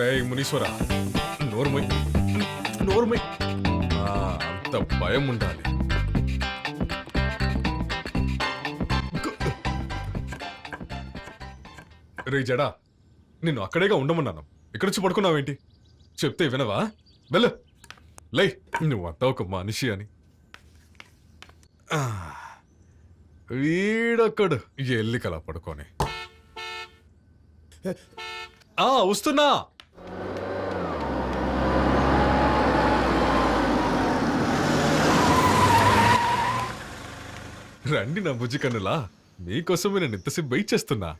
రే మునీశ్వర. నోర్మై నోర్మై అంత భయం ఉండాలి. రే జడా నిన్ను అక్కడేగా ఉండమన్నాను. ఇక్కడ వచ్చి పడుకున్నావేంటి? చెప్తే వినవా? వెళ్ళు. లై నువ్వంతా ఒక మనిషి అని. వీడొక్కడు. ఎల్లికలా పడుకొని. ఆ వస్తున్నా. రండి నా బుజ్జి కన్నులా. మీకోసమే నేను ఇంతసేపు వెయిట్ చేస్తున్నా.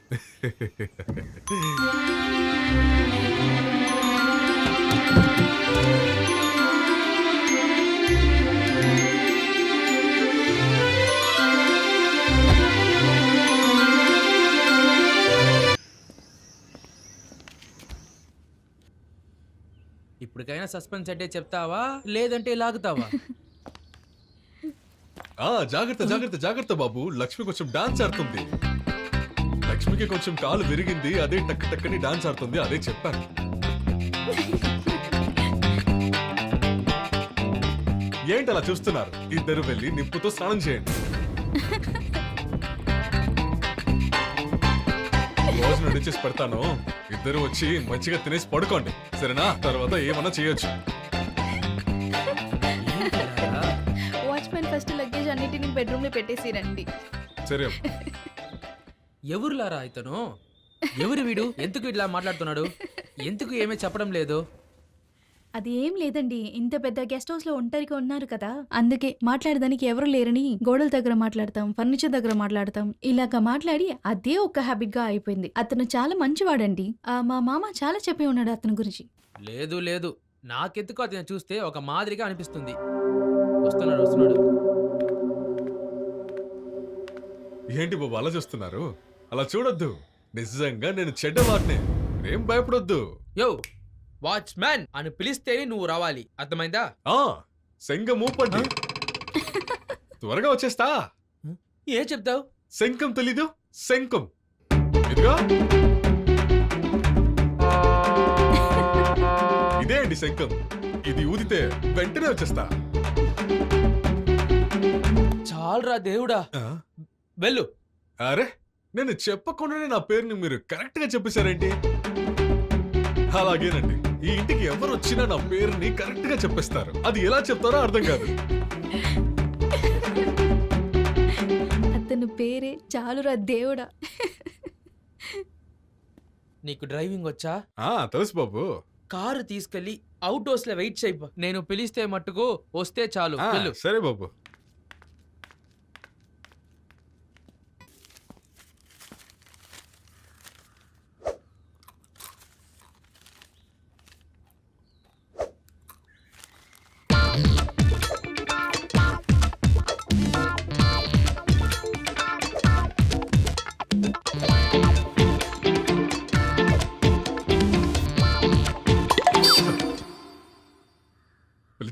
ఇప్పటికైనా సస్పెన్స్ అంటే చెప్తావా? లేదంటే లాగుతావా? ఆ జాగ్రత్త జాగ్రత్త జాగ్రత్త బాబు. లక్ష్మి కొంచెం డాన్స్ ఆడుతుంది. లక్ష్మికి కొంచెం కాలు విరిగింది అదే టక్ టక్కని డాన్స్ ఆడుతుంది అదే చెప్పాను. ఏంటి అలా చూస్తున్నారు? ఇద్దరు వెళ్ళి నిప్పుతో స్నానం చేయండి. రోజు నడిచేసి పెడతాను. ఇద్దరు వచ్చి మంచిగా తినేసి పడుకోండి. సరేనా? తర్వాత ఏమన్నా చేయొచ్చు. అన్నిటిని బెడ్రూమ్లో పెట్టేసి రండి. సరే. ఎవరులారా ఇతను? ఎవరు వీడు? ఎందుకు ఇట్లా మాట్లాడుతున్నాడు? ఎందుకు ఏమీ చెప్పడం లేదు? అది ఏం లేదండి. ఇంత పెద్ద గెస్ట్ హౌస్లో ఒంటరిగా ఉన్నారు కదా. అందుకే మాట్లాడడానికి ఎవరు లేరని గోడల దగ్గర మాట్లాడతాం ఫర్నిచర్ దగ్గర మాట్లాడతాం. ఇలాగా మాట్లాడి అదే ఒక హ్యాబిట్గా అయిపోయింది. అతను చాలా మంచివాడండి. ఆ, మా మామ చాలా చెప్పి ఉన్నాడు అతని గురించి. లేదు లేదు. నాకెందుకు అతను చూస్తే ఒక మాదిరిగా అనిపిస్తుంది. వస్తున్నాడు వస్తున్నాడు. ఏంటి బాబు అలా చూస్తున్నారు అలా చూడొద్దు. నిజంగా నేను చెడ్డవాడినే ఏం భయపడొద్దు. యో వాచ్మ్యాన్ అని పిలిస్తేనే నువ్వు రావాలి. అర్థమైందా? ఆ శంఖం ఊపండి. త్వరగా వచ్చేస్తా. ఏం చెప్తావు? శంఖం తెలీదు శంఖం. ఇదిగో. ఇదే అండి శంఖం. ఇది ఊదితే వెంటనే వచ్చేస్తా. చాలరా దేవుడా. వెళ్ళు. అరే నేను చెప్పకుండానే నా పేరుని మీరు కరెక్ట్గా చెప్పేశారేంటి? అలాగేనండి. ఈ ఇంటికి ఎవరు వచ్చినా నా పేరుని కరెక్ట్గా చెప్పేస్తారు. అది ఎలా చెప్తారో అర్థం కాదు. అతని పేరే చాలురా దేవుడా. నీకు డ్రైవింగ్ వచ్చా? ఆ తెలుసు బాబు. కారు తీసుకెళ్ళి అవుట్ హౌస్లో వెయిట్ చేయి నేను పిలిస్తే మట్టుకు వస్తే చాలు. ఆ, వెళ్ళు. సరే బాబు.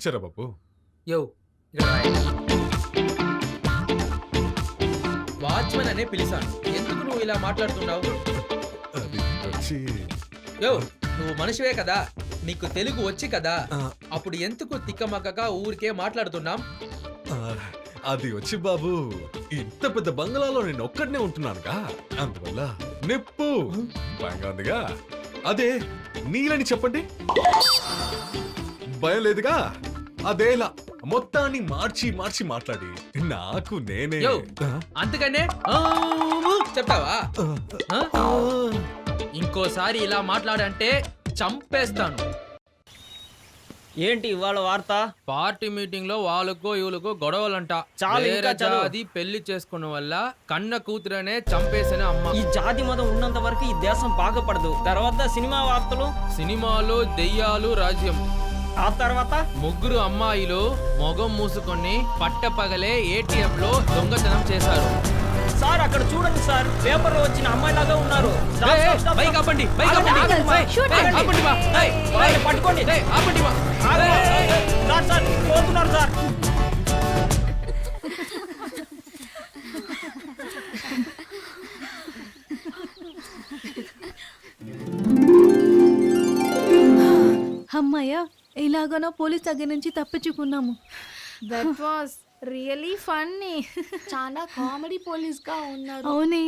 పిలిచారా బాబు? యో వాచ్మెన్ అనే పిలిచాను. ఎందుకు నువ్వు ఇలా మాట్లాడుతున్నావు? యో నువ్వు మనిషివే కదా. నీకు తెలుగు వచ్చి కదా. అప్పుడు ఎందుకు తిక్కమక్కగా ఊరికే మాట్లాడుతున్నాం? అది వచ్చి బాబు ఇంత పెద్ద బంగ్లాలో నేను ఒక్కడనే ఉంటున్నానుగా. అందువల్ల నిప్పు. భయంగా ఉందిగా అదే నీలని చెప్పండి. భయం లేదుగా? అదేలా మొత్తాన్ని మార్చి మార్చి మాట్లాడి. నాకు నేనే. యో. అందుకనే ఆము చెప్తావా? ఆ? ఇంకోసారి ఇలా మాట్లాడంటే చంపేస్తాను. ఏంటి ఇవాళ వార్త? పార్టీ మీటింగ్లో వాళ్ళకు వీళ్ళకు గొడవలంట. చాలు, వేరే ఇంకా చదువు. జాతి పెళ్ళి చేసుకున్న వల్ల కన్న కూతురనే చంపేసిన అమ్మ. ఈ జాతి మతం ఉన్నంత వరకు ఈ దేశం బాగుపడదు. తర్వాత సినిమా వార్తలు? సినిమాలు దెయ్యాలు రాజ్యం. ఆ తర్వాత ముగ్గురు అమ్మాయిలు మొగం మూసుకొని పట్టపగలే ఏటీఎం లో దొంగతనం చేశారు సార్ అక్కడ చూడండి సార్ పేపర్లో వచ్చిన ఉన్నారు ఏయ్, స్టాప్, స్టాప్, బైక్. ఆపండి, బైక్ ఆపండి. ఆపండి బా. ఏయ్, వాళ్ళని పట్టుకోండి ఏయ్, ఆపండి. సార్ సార్ పోతున్నారు సార్ అమ్మయ్య ఇలాగనో పోలీస్ దగ్గర నుంచి తప్పించుకున్నాము. దట్ వాస్ రియలీ ఫన్నీ చాలా కామెడీ పోలీస్గా ఉన్నారు. అవునే.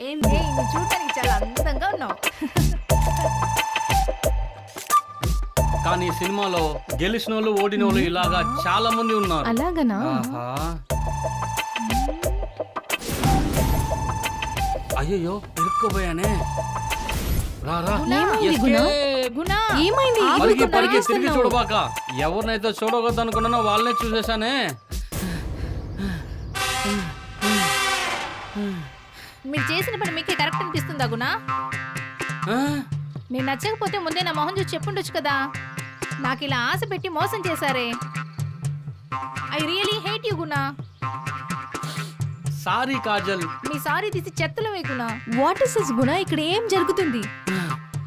ఏంటి చూడటానికి చాలా అందంగా ఉన్నావు. కానీ సినిమాలో గెలిచిన వాళ్ళు ఓడిన వాళ్ళు ఇలాగా చాలా మంది ఉన్నారు. అలాగనా? ఆహా. అయ్యయ్యో ఇరుక్కుపోయానే రా రా. ఏమైంది గుణ? Escape. గుణ. ఏమైంది? పరిగి ఎందుకు పరిగి తిరిగి పరిగెడుతున్నావు? చూడబాక. ఎవరినైతే చూడవద్దు అనుకున్నానో వాళ్ళనే చూసేశానే. మీరు చేసిన పని మీకే కరెక్ట్ అనిపిస్తుందా గుణ? మీరు నచ్చకపోతే ముందే నా మొహం చూసి చెప్పుండొచ్చు కదా. నాకు ఇలా ఆశ పెట్టి మోసం చేశారే. I really hate you Guna. Sorry Kajal. మీ సారీ తీసి చెత్తలో వేగునా వాట్ ఇస్ దిస్ గుణ? ఇక్కడ ఏం జరుగుతుంది?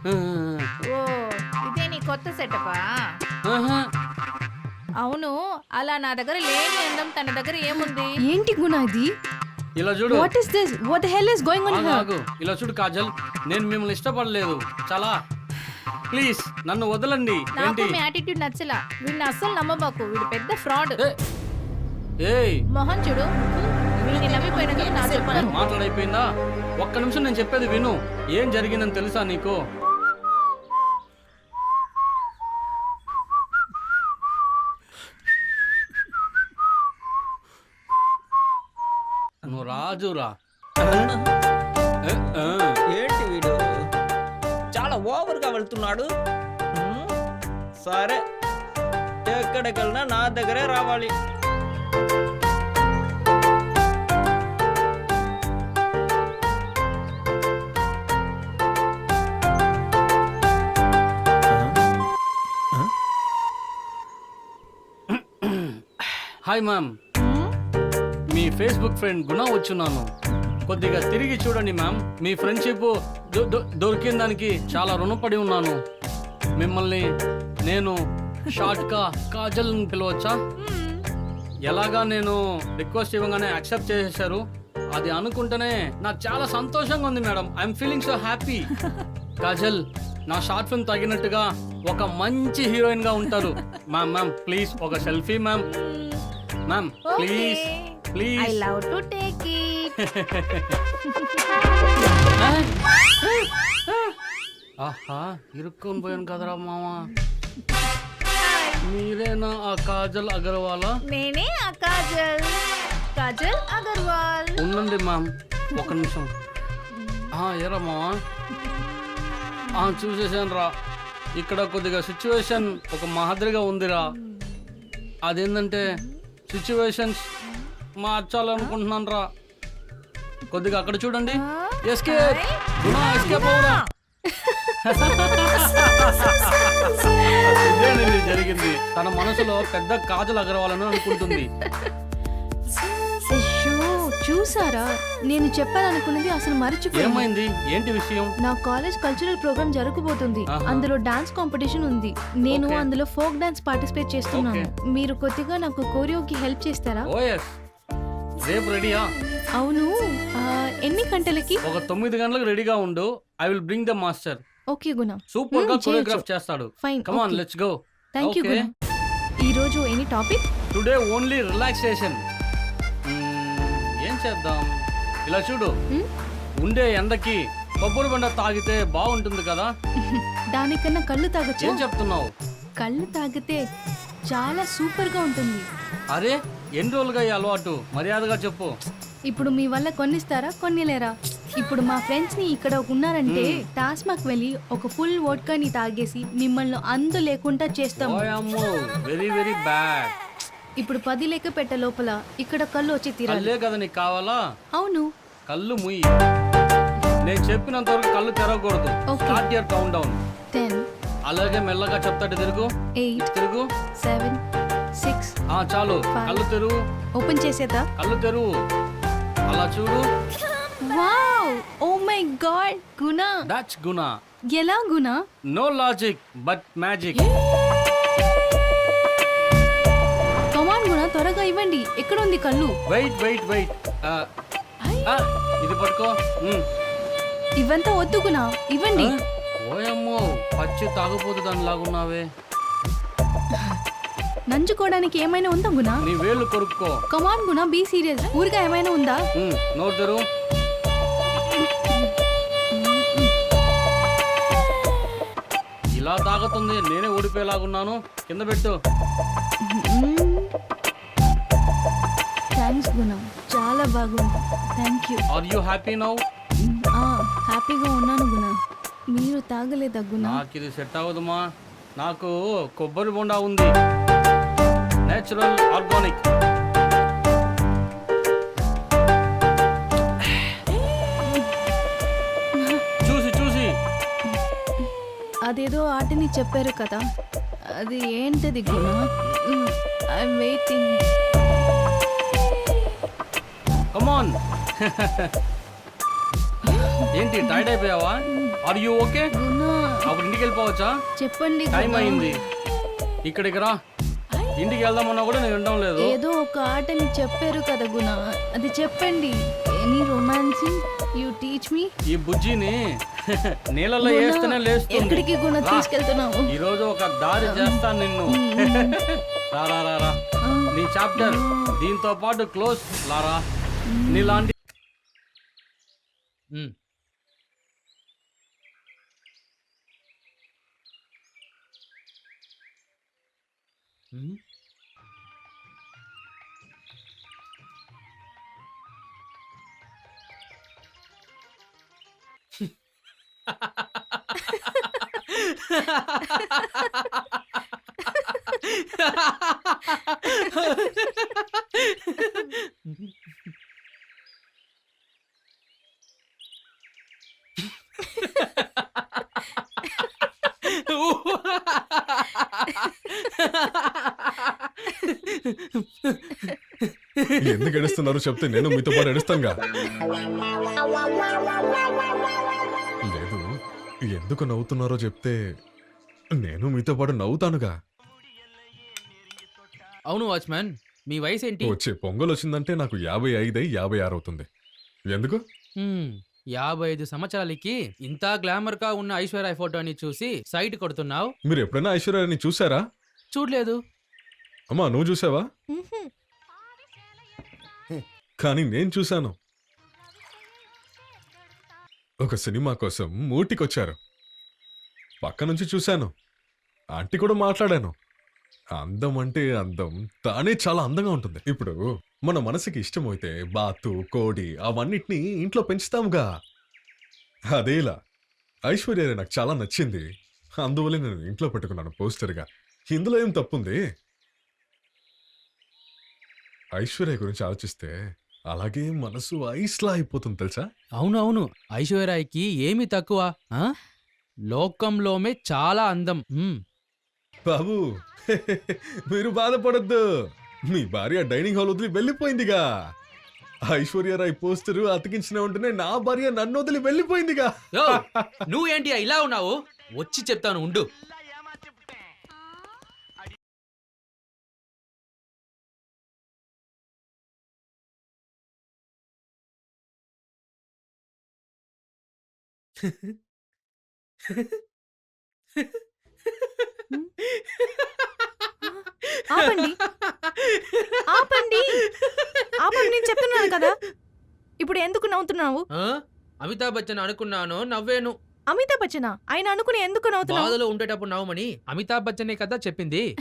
ఓ ఇదే నీ కొత్త సెటపా ఆహా. అవును అలా నా దగ్గర లేని అందం తన దగ్గర ఏముంది? ఏంటి గుణ ఇది? ఇలా చూడు. What is this what the hell is going on ఆగు, హియర్ ఆగు. ఇలా చూడు కాజల్ నేను మిమ్మల్ని ఇష్టపడలేదు. చాలా. ప్లీజ్ నన్ను వదలండి. నాకు ఏంటి? మీ యాటిట్యూడ్ నచ్చలా. వీడిని అస్సలు నమ్మబాకు. వీడు పెద్ద ఫ్రాడ్ ఏయ్. మొహం చూడు. మాట్లాడైపోయిందా? ఒక్క నిమిషం నేను చెప్పేది విను. ఏం జరిగిందని తెలుసా నీకు? నువ్వు రాజురా. ఏంటి వీడు? చాలా ఓవర్గా వెళ్తున్నాడు? సరే. ఎక్కడికెళ్ళినా నా దగ్గరే రావాలి. హాయ్ మ్యామ్ మీ ఫేస్బుక్ ఫ్రెండ్ గుణ వచ్చున్నాను. కొద్దిగా తిరిగి చూడండి మ్యామ్ మీ ఫ్రెండ్షిప్ దొ- దొరికిన దానికి చాలా రుణపడి ఉన్నాను. మిమ్మల్ని నేను షార్ట్గా కాజల్ పిలవచ్చా? ఎలాగా నేను రిక్వెస్ట్ ఇవ్వగానే యాక్సెప్ట్ చేసేసారు అది అనుకుంటేనే నాకు చాలా సంతోషంగా ఉంది madam I'm feeling so happy Kajal నా షార్ట్ ఫిల్మ్ తగినట్టుగా ఒక మంచి హీరోయిన్గా ఉంటారు. మ్యామ్ మ్యామ్ ప్లీజ్ ఒక selfie ma'am ma'am please I please love to take it ఆహా ఇరుక్కొని పోయాను కదరా మామ మీరేనా ఆ కాజల్ అగర్వాలా? నేనే ఆ కాజల్ కాజల్ అగర్వాల్. ఉండండి మ్యామ్ ఒక నిమిషం. ఆ, ఏరా ఆ, చూసేసాను రా ఇక్కడ కొద్దిగా సిచ్యువేషన్ ఒక మాదిరిగా ఉందిరా. అదేంటంటే సిచ్యువేషన్స్ మార్చాలనుకుంటున్నాను రా కొద్దిగా అక్కడ చూడండి. ఎస్కేప్. గుణ ఎస్కేప్ అవురా ఇదేనండి జరిగింది? తన మనసులో పెద్ద కాజల్ అగరవాలని అనుకుంటుంది. చూసారా? నేను చెప్పాలనుకున్నది అసలు మర్చిపోయాను. ఏమైంది? ఏంటి విషయం? నా కాలేజ్ కల్చరల్ ప్రోగ్రామ్ జరగబోతుంది. ఆహా. అందులో డాన్స్ కాంపిటీషన్ ఉంది. నేను Okay. అందులో ఫోక్ డాన్స్ పార్టిసిపేట్ చేస్తున్నాను. మీరు కొద్దిగా నాకు కోరియోకి హెల్ప్ చేస్తారా? ఓఎస్ రేపు రెడీయా? అవును. ఆ, ఎన్ని గంటలకి? ఒక తొమ్మిది గంటలకు రెడీగా ఉండు. I will bring the master. Okay Guna. సూపర్గా. కొరియోగ్రాఫ్ చేస్తాడు. Fine come on let's go thank you. Guna. ఈ రోజు any topic? Today only relaxation ఏం చేద్దాం? ఇలా చూడు? ఉండే ఎండకి కొబ్బరి బండ తాగితే బాగుంటుంది కదా? దానికన్నా కళ్ళు తాగొచ్చు? ఏం చెప్తున్నావు? కళ్ళు తాగితే చాలా సూపర్గా ఉంటుంది. అరే ఎన్ని రోజులుగా ఈ అలవాటు? మర్యాదగా చెప్పు. ఇప్పుడు మీ వల్ల కొన్నిస్తారా కొన్నిలేరా? ఇప్పుడు మా ఫ్రెండ్స్ని ఇక్కడ ఉన్నారంటే టాస్మాక్ వెళ్ళి ఒక ఫుల్ వోడ్కాని తాగేసి మిమ్మల్ని అందు లేకుండా ఓయమ్మో వెరీ వెరీ బ్యాడ్. ఇప్పుడు పది లెక్క పెట్ట లోపల ఇక్కడ కళ్ళు వచ్చి తీరాలి. కళ్ళే కదా నీకు కావాలా? అవును. కళ్ళు ముయ్యి. నేను చెప్పినంత వరకు కళ్ళు తెరవకూడదు. Okay. Start your countdown ten అలాగే మెల్లగా చెప్తాడు తిరుగు. ఎయిట్ తిరుగు. సెవెన్ సిక్స్ ఆ చాలు. Five. కళ్ళు తెరువు. ఓపెన్ చేసేదా కళ్ళు తెరువు. అలా చూడు. Wow oh my god Guna. That's Guna. ఎలా గుణ? నో లాజిక్ బట్ మ్యాజిక్ ఎక్కడ ఉంది కళ్ళు వెయిట్ వెయిట్ వెయిట్ ఇది పట్టుకో. ఇవంతా వద్దు గుణ ఇవ్వండి? ఓయమ్మో పచ్చి తాగపోతు దాని లాగున్నావే. నంచుకోవడానికి ఏమైనా ఉందా గుణ? నీ వేళ్ళు కొరుక్కో. Come on Guna be serious ఊరిగా ఏమైనా ఉందా? నోరు ఇలా తాగుతుంది నేనే ఓడిపోయేలాగున్నాను కింద పెట్టు. థ్యాంక్స్ గుణ. చాలా బాగుంది. Thank you are you happy now హ్యాపీగా ఉన్నాను గుణ. మీరు తాగలేదా గుణ? నాకు ఇది సెట్ అవ్వదుమా. నాకు కొబ్బరి బొండా ఉంది. నేచురల్ ఆర్గానిక్ చూసి చూసి. అదేదో ఆటని చెప్పారు కదా. అది ఏంటది గుణ? ఐ వెయిటింగ్ కమాన్ ఏంటి టైర్డ్ అయిపోయావా? ఆర్ యూ ఓకే అప్పుడు ఇంటికి వెళ్ళిపోవచ్చా? చెప్పండి టైం. అయింది. ఇక్కడికి రా. ఇంటికి వెళ్దామన్నా కూడా నేను వినడం లేదు. ఏదో ఒక ఆటని చెప్పారు కదా గుణ. అది చెప్పండి. Any romancing you teach me ఈ బుజ్జిని నీళ్ళలో వేస్తేనే లేస్తుంది. ఎక్కడికి గుణ. తీసుకెళ్తున్నావు? ఈ రోజు ఒక దారి చేస్తాను నిన్ను. రా రా రా రా. నీ చాప్టర్ దీంతో పాటు క్లోజ్ లారా నీలాంటి ఎందుకు ఏడుస్తున్నారో చెప్తే నేను మీతో పాటు ఏడుస్తానుగా? లేదు ఎందుకు నవ్వుతున్నారో చెప్తే నేను మీతో పాటు నవ్వుతానుగా. అవును వాచ్మ్యాన్. మీ వయసు ఏంటి వచ్చే పొంగల్ వచ్చిందంటే నాకు యాభై ఐదు అయి యాభై ఆరు అవుతుంది. ఎందుకు? యాభై ఐదు సంవత్సరాలకి ఇంత గ్లామర్గా ఉన్న ఐశ్వర్య ఫోటోని చూసి సైట్ కొడుతున్నావు? మీరు ఎప్పుడైనా ఐశ్వర్యాన్ని చూసారా? చూడలేదు. అమ్మా నువ్వు చూసావా? కానీ నేను చూశాను. ఒక సినిమా కోసం ఊటికొచ్చారు. పక్క నుంచి చూశాను. ఆంటీ కూడా మాట్లాడాను. అందం అంటే అందం తానే చాలా అందంగా ఉంటుంది. ఇప్పుడు మన మనసుకి ఇష్టమైతే బాతు కోడి అవన్నిటిని ఇంట్లో పెంచుతాముగా. అదేలా. ఐశ్వర్య నాకు చాలా నచ్చింది. అందువల్ల నేను ఇంట్లో పెట్టుకున్నాను పోస్టర్గా. ఇందులో ఏం తప్పుంది? ఐశ్వర్య గురించి ఆలోచిస్తే అలాగే మనసు ఐస్లా అయిపోతుంది తెలుసా? అవును అవును ఐశ్వర్యకి ఏమి తక్కువ ఆ? లోకంలోమే చాలా అందం. బాబు మీరు బాధపడద్దు. మీ భార్య డైనింగ్ హాల్ వదిలి వెళ్ళిపోయిందిగా. ఐశ్వర్యరాయ్ పోస్టరు అతికించిన ఉంటేనే నా భార్య నన్ను వదిలి వెళ్ళిపోయిందిగా. యో, నువ్వేంటి ఇలా ఉన్నావు? వచ్చి చెప్తాను ఉండు. ఆపండి. ఆపండి. ఆపండి నేను చెప్తున్నాను కదా. ఇప్పుడు ఎందుకు నవ్వుతున్నావు? అమితాబ్ బచ్చన్ అనుకున్నాను నవ్వేను. అమితాబ్ బచ్చనా? ఆయన అనుకుని ఎందుకు నవ్వుతున్నావు? బాధలో ఉండేటప్పుడు నవ్వమని అమితాబ్ బచ్చనే కదా చెప్పింది.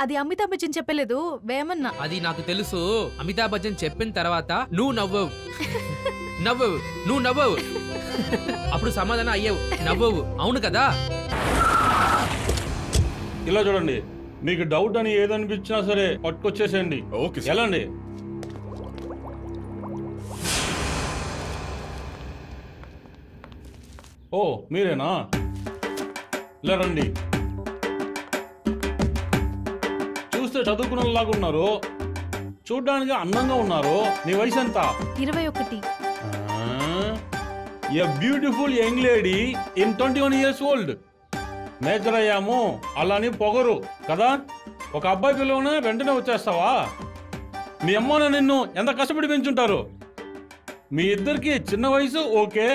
అది అమితాబ్ బచ్చన్ చెప్పలేదు వేమన్నా. అది నాకు తెలుసు. అమితాబ్ బచ్చన్ చెప్పిన తర్వాత నువ్వు నవ్వవు. నవ్వవు. నువ్వు నవ్వవు. అప్పుడు సమాధానం అయ్యావు నవ్వవు. అవును కదా? ఇలా చూడండి మీకు డౌట్ అని ఏదనిపించినా సరే పట్టుకొచ్చేసేయండి. Okay sir. ఎలాండి? ఓ మీరేనా? ఇలా రండి. చూస్తే చదువుకున్న లాగా ఉన్నారు చూడ్డానికి అందంగా ఉన్నారు నీ వయసు ఎంత ఇరవై ఒకటి. A beautiful young lady in twenty one years old major అయ్యాము అలాని పొగరు కదా? ఒక అబ్బాయి పిల్లవనే వెంటనే వచ్చేస్తావా? మీ అమ్మన నిన్ను ఎంత కష్టపడి పెంచుంటారు? మీ ఇద్దరికి చిన్న వయసు ఓకే.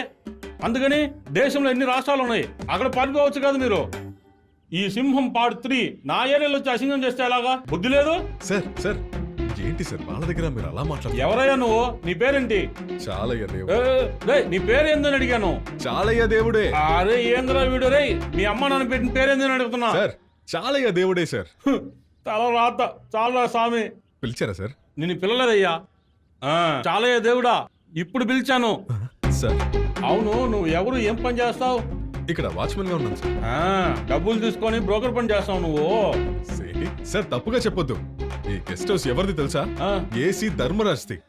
అందుకని దేశంలో ఎన్ని రాష్ట్రాలు ఉన్నాయి? అక్కడ పారిపోవచ్చు కదా మీరు. ఈ సింహం పార్ట్ త్రీ నా ఏరియాలో వచ్చి అసింగం చేస్తే ఎలాగా? బుద్ధి లేదు? Sir sir. ఏంటి సార్? వాళ్ళ దగ్గర మీరు అలా మాట్లాడుతున్నారు? ఎవరయ్యా నువ్వు? నీ పేరేంటి? చాలయ్య దేవుడు. రేయ్, నీ పేరేందని అడిగాను. చాలయ్య దేవుడే. అరే ఏంద్రా వీడు? రే మీ అమ్మ నన్ను పెట్టిన పేరేందని అడుగుతున్నా. సార్ చాలయ్య దేవుడే సార్. తల రాత. చాలా స్వామి. పిలిచారా సార్? నిన్ను పిల్లలేదయ్యా చాలయ్య దేవుడా ఇప్పుడు పిలిచాను. సార్. అవును నువ్వు ఎవరు ఏం పని చేస్తావు? ఇక్కడ వాచ్మెన్గా ఉన్నాను సార్. డబ్బులు తీసుకొని బ్రోకర్ పని చేస్తావు నువ్వు? సార్ తప్పుగా చెప్పొద్దు. ఈ గెస్ట్ హౌస్ ఎవరిది తెలుసా? ఏసీ ధర్మరాజ్ది.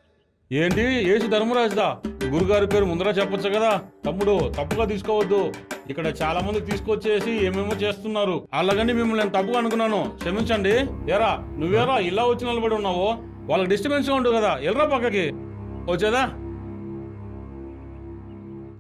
ఏంటి? ఏసు ధర్మరాజుదా? గురుగారి పేరు ముందర చెప్పొచ్చు కదా? తమ్ముడు తప్పుగా తీసుకోవద్దు. ఇక్కడ చాలా మంది తీసుకొచ్చేసి ఏమేమో చేస్తున్నారు. అలాగని మిమ్మల్ని నేను తప్పుగా అనుకున్నాను. క్షమించండి. ఏరా నువ్వేరా ఇలా వచ్చి నిలబడి ఉన్నావు? వాళ్ళకి డిస్టర్బెన్స్ ఉండదు కదా. ఎల్రా పక్కకి. వచ్చేదా?